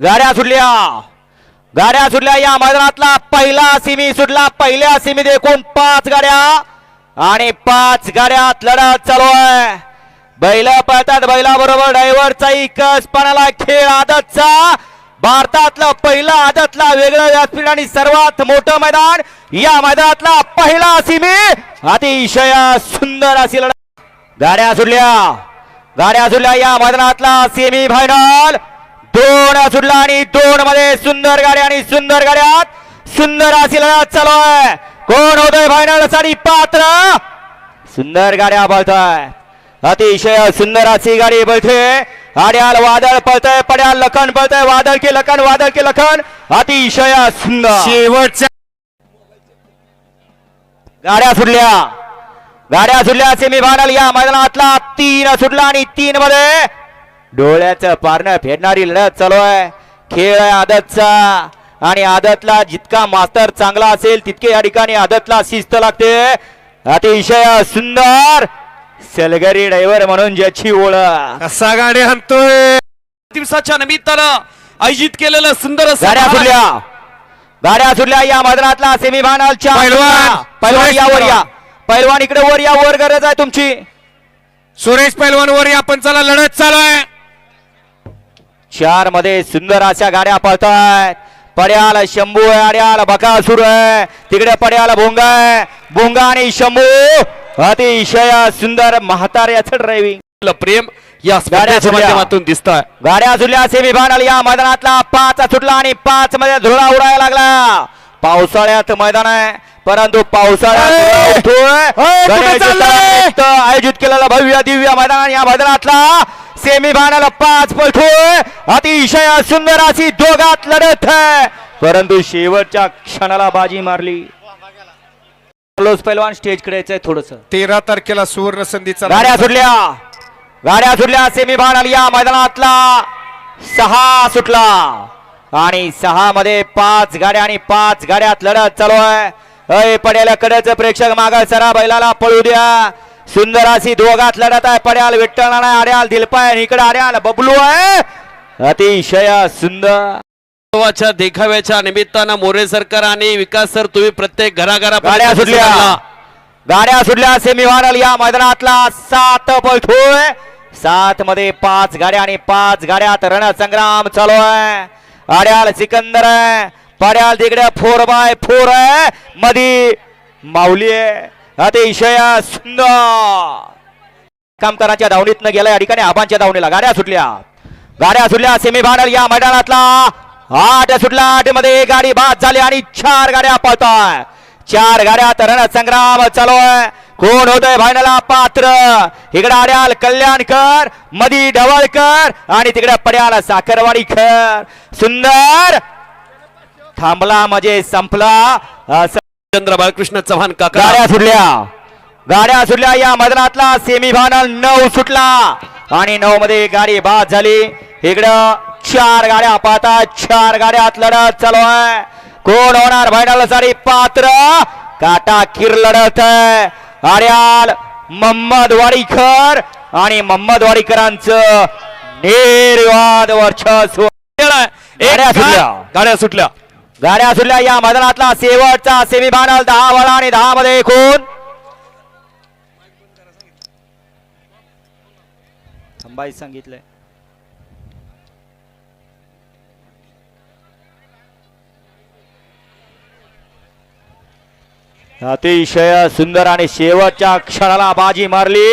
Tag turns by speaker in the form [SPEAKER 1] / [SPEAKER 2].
[SPEAKER 1] गाड्या सुटल्या. गाड्या सुटल्या या मैदानातला पहिला सिमी सुटला. पहिल्या सिमीत एकूण पाच गाड्या आणि पाच गाड्यात लढत चालू आहे. बैल पळतात. बैलाबरोबर ड्रायव्हरचा इकसपणाला खेळ आदतचा. भारतातलं पहिला आदतला वेगळं व्यासपीठ आणि सर्वात मोठं मैदान या मैदानातला पहिला सिमी अतिशय सुंदर अशी लढत. गाड्या सुटल्या. गाड्या सुटल्या या मैदानातला सेमी फायनल दोन सुटला आणि दोन मध्ये सुंदर गाड्या आणि सुंदर गाड्यात सुंदर अशी लढत चालू आहे. कोण होतोय फायनलसाठी पात्र? सुंदर गाड्या पळताय. अतिशय सुंदर अशी गाडी पळते. आड्याल वादळ पळतय पड्याल लखन पळतय. वादळ की लखन वादळ की लखन. अतिशय सुंदर.
[SPEAKER 2] शेवटच्या
[SPEAKER 1] गाड्या सुटल्या. गाड्या सुटल्या सेमी फायनल या मैदानातला तीन सुटला आणि तीन मध्ये डोळ्याचं पारणं फेडणारी लढत चालू आहे. खेळ आहे आदतचा. आणि आदतला जितका मास्तर चांगला असेल तितके या ठिकाणी आदतला शिस्त लागते. अतिशय सुंदर सलगरी ड्रायव्हर म्हणून ज्याची ओळख.
[SPEAKER 2] कसा गाडी हाणतोय?
[SPEAKER 3] दिवसाच्या निमित्तानं आयोजित केलेलं सुंदर असं
[SPEAKER 1] गाड्या सुटल्या गाड्या सुटल्या या मैदानातला सेमी फायनलच्या
[SPEAKER 2] पैलवान,
[SPEAKER 1] पैलवान
[SPEAKER 2] सुरेश
[SPEAKER 1] या वर या.
[SPEAKER 2] पैलवान.
[SPEAKER 1] इकडे वर या वर. गरज आहे तुमची.
[SPEAKER 2] सुरेश पैलवान वर आपण चला लढत चालू आहे.
[SPEAKER 1] चारमध्ये सुंदर अशा गाड्या पळतायत. पड्याल शंभू आहे अड्याल बकासूर आहे. तिकडे पड्याल भोंगा आहे. भोंगा आणि शंभू अतिशय सुंदर म्हाताऱ्याचं ड्रायव्हिंग
[SPEAKER 3] प्रेम या
[SPEAKER 1] गाड्या
[SPEAKER 3] स्पर्धेच्या
[SPEAKER 1] सुटल्या.
[SPEAKER 3] माध्यमातून दिसत
[SPEAKER 1] गाड्या सुटल्या सेमी फायनल या मैदानातला पाच सुटला आणि पाच मध्ये धुळा उडायला लागला. पावसाळ्यात मैदान आहे परंतु पावसाळ्यात आयोजित केलेलं भव्य दिव्य मैदान या मैदानातला सेमी फायनल पाच पळतोय अतिशय सुंदर अशी दोघात लढत परंतु शेवटच्या क्षणाला बाजी मारली. पैलवान स्टेजकडे थोडस.
[SPEAKER 2] तेरा तारखेला सुवर्ण संधीचा
[SPEAKER 1] गाड्या सुटल्या. गाड्या सुटल्या. सेमी फायनल या मैदानातला सहा सुटला. आणि सहा मध्ये पाच गाड्या आणि पाच गाड्यात लढत चालू आहे. अय पड्याला कड्याचं प्रेक्षक माग. सरा बैलाला पळू द्या. सुंदर अशी दोघात लढत आहे. पड्याल विठ्ठल नाही आड्याल दिलपाय इकडे आड्याल बबलू आहे. अतिशय सुंदर.
[SPEAKER 3] देखाव्याच्या निमित्तानं मोरे सरकार आणि विकास सर तुम्ही प्रत्येक घराघरा
[SPEAKER 1] गाड्या सुटल्या. गाड्या सुटल्या. सेमीफायनल या मैदानातला सात पळतोय सात मध्ये पाच गाड्या आणि पाच गाड्यात रणसंग्राम चालू आहे. आड्याल सिकंदर आहे. पड्याल तिकडे फोर बाय फोर आहे. मधी माऊली आहे. अतिशय सुंदर. कामकाराच्या धावणीतनं गेला या ठिकाणी आबांच्या धावणीला गाड्या सुटल्या. गाड्या सुटल्या. सेमीफायनल या मैदानातला. आठ सुटला आठमध्ये गाडी बाद झाली आणि चार गाड्या पळताय. चार गाड्यात रणसंग्राम चालू आहे कोण होतोय फायनला पात्र. इकडे आड्याल कल्याणकर मधी ढवळकर आणि तिकडे पड्याल साखरवाडीकर. सुंदर. थांबला म्हणजे संपला. असं
[SPEAKER 3] चंद्र बाळकृष्ण चव्हाण काका.
[SPEAKER 1] गाड्या सुटल्या. गाड्या सुटल्या. या मैदानातला सेमी फायनल नऊ सुटला. आणि नऊ मध्ये गाडी बाद झाली. इकडं चार गाड्या पाहता चार गाड्यात लढत चालू आहे. कोण होणार फायनलसाठी पात्र? काटा किर लढत आहे. आर्याल मोहम्मद वाडीकर आणि मोहम्मद वाडीकरांचं निर्वाद गाड्या सुटल्या.
[SPEAKER 3] गाड्या सुटल्या.
[SPEAKER 1] गाड्या सुरल्या या मैदानातला शेवटचा सेमी फायनल दहा बळा आणि दहा मध्ये एकूण. थांबाई सांगितलंय. अतिशय सुंदर आणि शेवटच्या क्षणाला बाजी मारली.